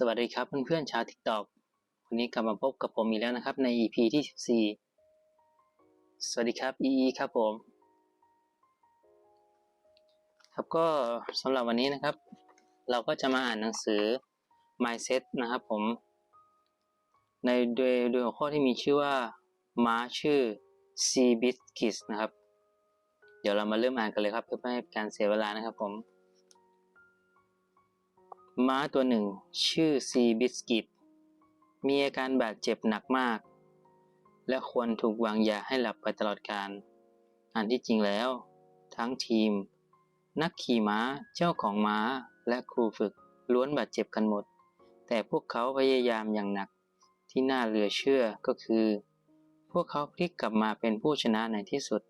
สวัสดีครับเพื่อนๆชาว TikTok วันนี้กลับมาพบกับผมอีกแล้วนะครับใน EP ที่ 14 สวัสดีครับ EE ครับผม ครับก็สำหรับวันนี้นะครับ เราก็จะมาอ่านหนังสือ Mindset นะครับผม ในโดยโดยหัวข้อที่มีชื่อว่าม้าชื่อ C b i s c u i t นะครับ เดี๋ยวเรามาเริ่มอ่านกันเลยครับเพื่อไม่ให้การเสียเวลานะครับผม ม้าตัวหนึ่ง ชื่อซีบิสกิตมีอาการบาดเจ็บหนักมาก และควรถูกวางยาให้หลับไปตลอดการอันที่จริงแล้ว ทั้งทีม นักขี่ม้าเจ้าของม้าและครูฝึกล้วนบาดเจ็บกันหมด แต่พวกเขาพยายามอย่างหนักที่น่าเหลือเชื่อก็คือ พวกเขาพลิกกลับมาเป็นผู้ชนะในที่สุด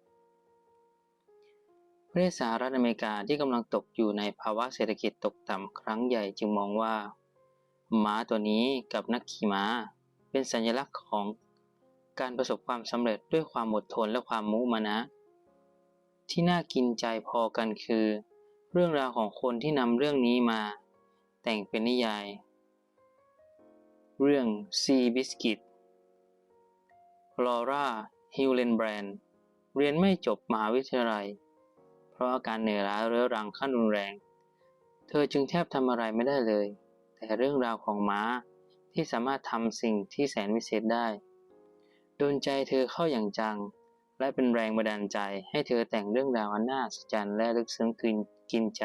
ประเทศสหรัฐอเมริกาที่กำลังตกอยู่ในภาวะเศรษฐกิจตกต่ำครั้งใหญ่จึงมองว่า ม้าตัวนี้กับนักขี่ม้า เป็นสัญลักษณ์ของการประสบความสำเร็จด้วยความอดทนและความมุมานะ ที่น่ากินใจพอกันคือ เรื่องราวของคนที่นำเรื่องนี้มา แต่งเป็นนิยาย เรื่อง Sea Biscuit ลอร่าฮิวเลนแบรนด์เรียนไม่จบมหาวิทยาลัย เพราะอาการเหนื่อยล้าเรื้อรังขั้นรุนแรง เธอจึงแทบทำอะไรไม่ได้เลย แต่เรื่องราวของม้าที่สามารถทำสิ่งที่แสนวิเศษได้โดนใจเธอเข้าอย่างจัง และเป็นแรงบันดาลใจให้เธอแต่งเรื่องราวอันน่าอัศจรรย์และลึกซึ้งกินกินใจ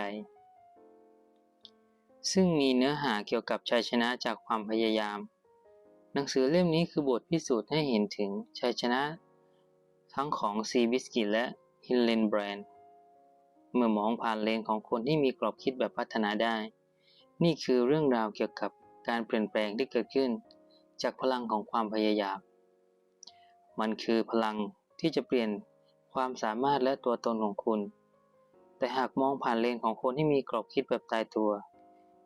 ซึ่งมีเนื้อหาเกี่ยวกับชัยชนะจากความพยายาม หนังสือเล่มนี้คือบทพิสูจน์ให้เห็นถึงชัยชนะ ทั้งของซีบิสกิและฮิลเลนแบรนด์ เมื่อมองผ่านเลนของคนที่มีกรอบคิดแบบพัฒนาได้ นี่คือเรื่องราวเกี่ยวกับการเปลี่ยนแปลงที่เกิดขึ้น จากพลังของความพยายาม มันคือพลังที่จะเปลี่ยนความสามารถและตัวตนของคุณ แต่หากมองผ่านเลนของคนที่มีกรอบคิดแบบตายตัว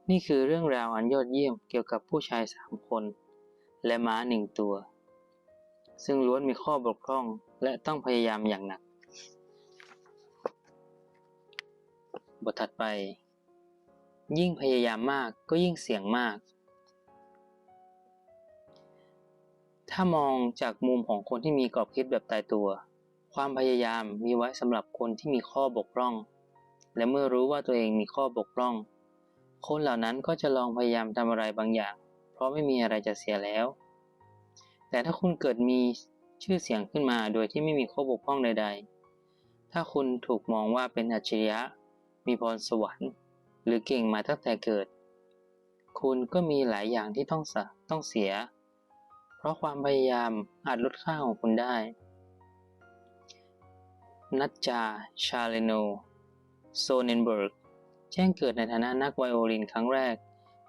นี่คือเรื่องราวอันยอดเยี่ยมเกี่ยวกับผู้ชายสามคน และม้าหนึ่งตัว ซึ่งล้วนมีข้อบกพร่องและต้องพยายามอย่างหนัก บทถัดไป ยิ่งพยายามมากก็ยิ่งเสี่ยงมาก ถ้ามองจากมุมของคนที่มีกรอบคิดแบบตายตัว ความพยายามมีไว้สำหรับคนที่มีข้อบกพร่อง และเมื่อรู้ว่าตัวเองมีข้อบกพร่อง คนเหล่านั้นก็จะลองพยายามทำอะไรบางอย่าง เพราะไม่มีอะไรจะเสียแล้ว แต่ถ้าคุณเกิดมีชื่อเสียงขึ้นมาโดยที่ไม่มีข้อบกพร่องใด ๆ ถ้าคุณถูกมองว่าเป็นอัจฉริยะ มีพรสวรรค์ หรือเก่งมาตั้งแต่เกิด คุณก็มีหลายอย่างที่ต้องสต้องเสีย เพราะความพยายามอาจลดค่าของคุณได้ นัจจา ชาเลโน โซเนนเบิร์ก แจ้งเกิดในฐานะนักไวโอลินครั้งแรก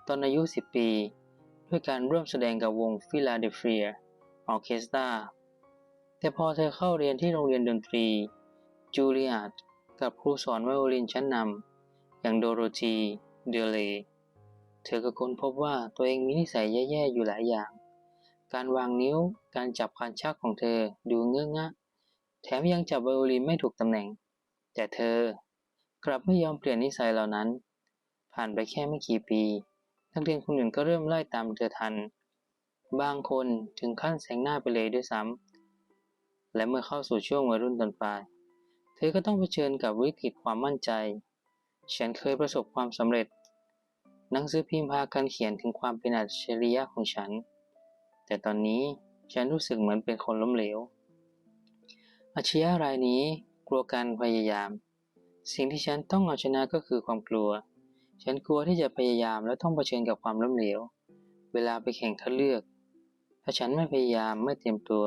ตอนอายุ 10 ปี ด้วยการร่วมแสดงกับวงฟิลาเดลเฟียออเคสตราแต่พอเธอเข้าเรียนที่โรงเรียนดนตรีจูเลียต กับครูสอนไวโอลินชั้นนำอย่างโดโรธีเดเล เธอก็ค้นพบว่าตัวเองมีนิสัยแย่ๆอยู่หลายอย่าง การวางนิ้ว การจับคันชักของเธอดูเงื้องะ แถมยังจับไวโอลินไม่ถูกตำแหน่ง แต่เธอกลับไม่ยอมเปลี่ยนนิสัยเหล่านั้น ผ่านไปแค่ไม่กี่ปี นักเรียนคนอื่นก็เริ่มไล่ตามเธอทัน บางคนถึงขั้นแซงหน้าไปเลยด้วยซ้ำและเมื่อเข้าสู่ช่วงวัยรุ่นตอนปลาย เธอก็ต้องเผชิญกับวิกฤตความมั่นใจ ฉันเคยประสบความสำเร็จ หนังสือพิมพ์พากันเขียนถึงความเป็นอัจฉริยะของฉัน แต่ตอนนี้ฉันรู้สึกเหมือนเป็นคนล้มเหลวอัจฉริยะรายนี้กลัวการพยายาม สิ่งที่ฉันต้องเอาชนะก็คือความกลัว ฉันกลัวที่จะพยายามและต้องเผชิญกับความล้มเหลว เวลาไปแข่งคัดเลือก ถ้าฉันไม่พยายามไม่เตรียมตัว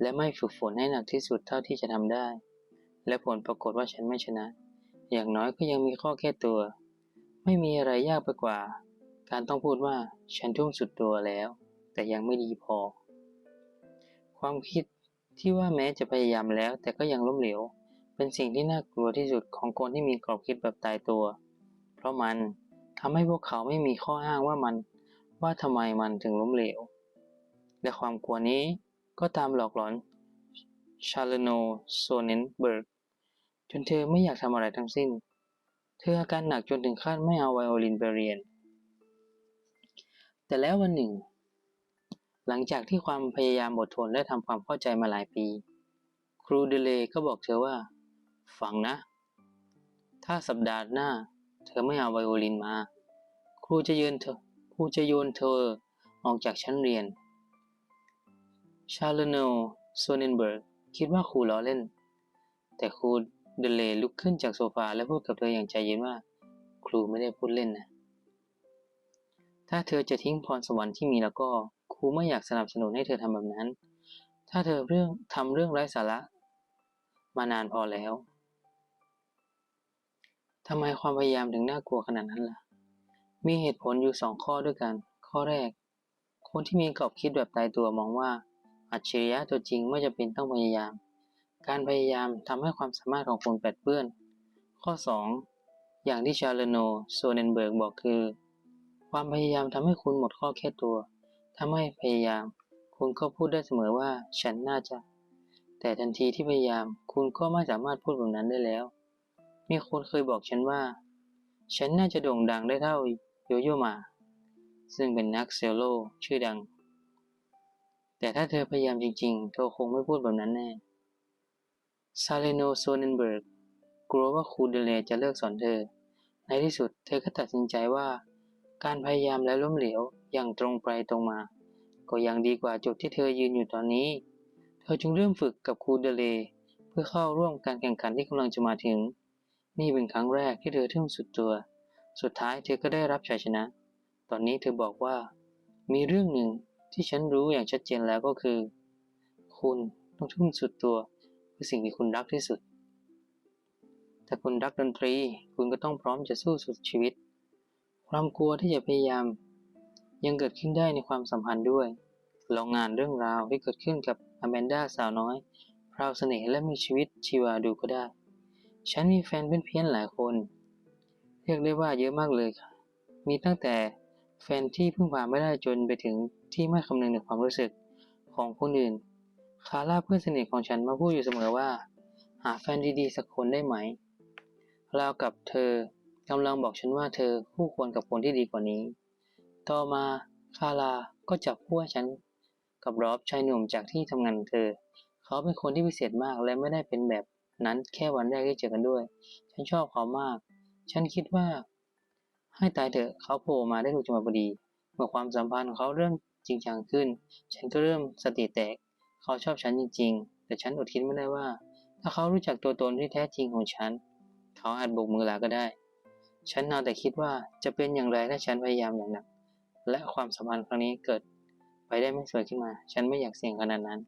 และไม่ฝึกฝนให้หนักที่สุดเท่าที่จะทำได้ และผลปรากฏว่าฉันไม่ชนะ อย่างน้อยก็ยังมีข้อแก้ตัว ไม่มีอะไรยากไปกว่า การต้องพูดว่าฉันทุ่มสุดตัวแล้ว แต่ยังไม่ดีพอ ความคิดที่ว่าแม้จะพยายามแล้ว แต่ก็ยังล้มเหลว เป็นสิ่งที่น่ากลัวที่สุดของคนที่มีกรอบคิดแบบตายตัว เพราะมันทำให้พวกเขาไม่มีข้ออ้างว่ามันว่าทำไมมันถึงล้มเหลว และความกลัวนี้ก็ตามหลอกหลอนชาเลโนโซเนนเบิร์ก จนเธอไม่อยากทำอะไรทั้งสิ้น เธออาการหนักจนถึงขั้นไม่เอาไวโอลินไปเรียน แต่แล้ววันหนึ่ง หลังจากที่ความพยายามอดทนและทำความเข้าใจมาหลายปี ครูเดเลก็บอกเธอว่า ฟังนะ ถ้าสัปดาห์หน้า เธอไม่เอาไวโอลินมา ครูจะโยนเธอครูจะโยนเธอออกจากชั้นเรียน ชาลโนโซเนนเบิร์กคิดว่าครูล้อเล่น แต่ครู เดเลลุกขึ้นจากโซฟาและพูดกับเธออย่างใจเย็นว่า ครูไม่ได้พูดเล่นนะ ถ้าเธอจะทิ้งพรสวรรค์ที่มีแล้วก็ ครูไม่อยากสนับสนุนให้เธอทำแบบนั้น ถ้าเธอเรื่องทำเรื่องไร้สาระ มานานพอแล้วทำไมความพยายามถึงน่ากลัวขนาดนั้นล่ะ มีเหตุผลอยู่สองข้อด้วยกัน ข้อแรก คนที่มีกรอบคิดแบบตายตัวมองว่า อัจฉริยะตัวจริงไม่จำเป็นต้องพยายาม การพยายามทำให้ความสามารถของคุณแปดเปื้อน ข้อ 2 อย่างที่ชาเลโนโซเนนเบิร์กบอกคือ ความพยายามทำให้คุณหมดข้อแค่ตัวถ้าไม่พยายาม คุณก็พูดได้เสมอว่าฉันน่าจะ แต่ทันทีที่พยายาม คุณก็ไม่สามารถพูดแบบนั้นได้แล้ว มีคนเคยบอกฉันว่า ฉันน่าจะโด่งดังได้เท่าโยโยมา ซึ่งเป็นนักเซลโลชื่อดัง แต่ถ้าเธอพยายามจริงๆ เธอคงไม่พูดแบบนั้นแน่ ซาเลโนโซเนนเบิร์กกลัวว่าครูเดเลจะเลิกสอนเธอ ในที่สุดเธอก็ตัดสินใจว่า การพยายามและล้มเหลวอย่างตรงไปตรงมา ก็ยังดีกว่าจุดที่เธอยืนอยู่ตอนนี้ เธอจึงเริ่มฝึกกับครูเดเลเพื่อเข้าร่วมการแข่งขันที่กำลังจะมาถึง นี่เป็นครั้งแรกที่เธอทุ่มสุดตัว สุดท้ายเธอก็ได้รับชัยชนะ ตอนนี้เธอบอกว่า มีเรื่องหนึ่งที่ฉันรู้อย่างชัดเจนแล้วก็คือ คุณต้องทุ่มสุดตัว เพื่อสิ่งที่คุณรักที่สุด ถ้าคุณรักดนตรี คุณก็ต้องพร้อมจะสู้สุดชีวิต ความกลัวที่จะพยายาม ยังเกิดขึ้นได้ในความสัมพันธ์ด้วย ลองงานเรื่องราวที่เกิดขึ้นกับอแมนดาสาวน้อยพราวเสน่ห์และมีชีวิตชีวาดูก็ได้ ฉันมีแฟนเป็นเพี้ยนๆหลายคน เรียกได้ว่าเยอะมากเลยค่ะ มีตั้งแต่แฟนที่พึ่งพาไม่ได้จนไปถึงที่ไม่คำนึงถึงความรู้สึกของคนอื่น คาร่าเพื่อนสนิทของฉันมาพูดอยู่เสมอว่า หาแฟนดีๆสักคนได้ไหมราวกับเธอกำลังบอกฉันว่าเธอคู่ควรกับคนที่ดีกว่านี้ ต่อมาคาร่าก็จับคู่ให้ฉันกับรอบชายหนุ่มจากที่ทำงานเธอ เขาเป็นคนที่พิเศษมากและไม่ได้เป็นแบบนั้นแค่วันแรกที่เจอกันด้วย ฉันชอบเขามาก ฉันคิดว่า ให้ตายเถอะเขาโผล่มาได้ถูกจังหวะพอดี เมื่อความสัมพันธ์ของเขาเริ่มจริงจังขึ้น ฉันก็เริ่มสติแตก เขาชอบฉันจริงๆ แต่ฉันอดคิดไม่ได้ว่า ถ้าเขารู้จักตัวตนที่แท้จริงของฉัน เขาอาจโบกมือลาก็ได้ ฉันเอาแต่คิดว่าจะเป็นอย่างไรถ้าฉันพยายามอย่างหนัก และความสัมพันธ์ครั้งนี้เกิดไปได้ไม่สวยขึ้นมา ฉันไม่อยากเสี่ยงขนาดนั้น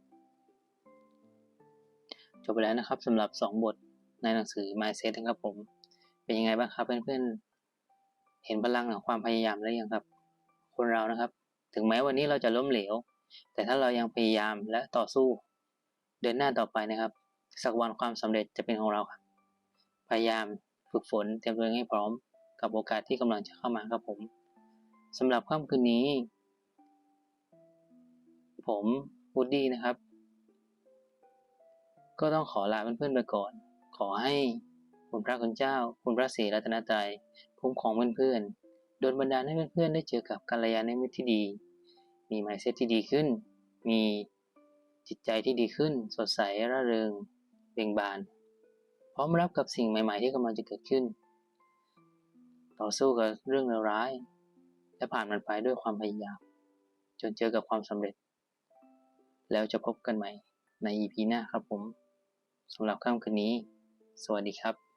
จบไปแล้วนะครับสำหรับ 2 บทในหนังสือ Mindset นะครับผม เป็นยังไงบ้างครับเพื่อนๆ เห็นพลังของความพยายามแล้วยังครับ คนเรานะครับ ถึงแม้วันนี้เราจะล้มเหลว แต่ถ้าเรายังพยายามและต่อสู้ เดินหน้าต่อไปนะครับ สักวันความสำเร็จจะเป็นของเราครับ พยายามฝึกฝนเตรียมตัวให้พร้อมกับโอกาสที่กำลังจะเข้ามาครับผมสำหรับค่ำคืนนี้ ผมวูดดี้นะครับ ก็ต้องขอลาเพื่อนๆไปก่อน ขอให้คุณพระคุณเจ้า คุณพระศรีรัตนตรัยคุ้มครองเพื่อนๆโดนบันดาลให้เพื่อนๆได้เจอกับกัลยาณมิตรที่ดี มีไมเซ็ตที่ดีขึ้น มีจิตใจที่ดีขึ้น สดใสร่าเริงเบ่งบาน พร้อมรับกับสิ่งใหม่ ๆ ที่กำลังจะเกิดขึ้น ต่อสู้กับเรื่องร้าย และผ่านมันไปด้วยความพยายาม จนเจอกับความสำเร็จ แล้วจะพบกันใหม่ใน EP หน้าครับผมสำหรับค่ำคืนนี้ สวัสดีครับ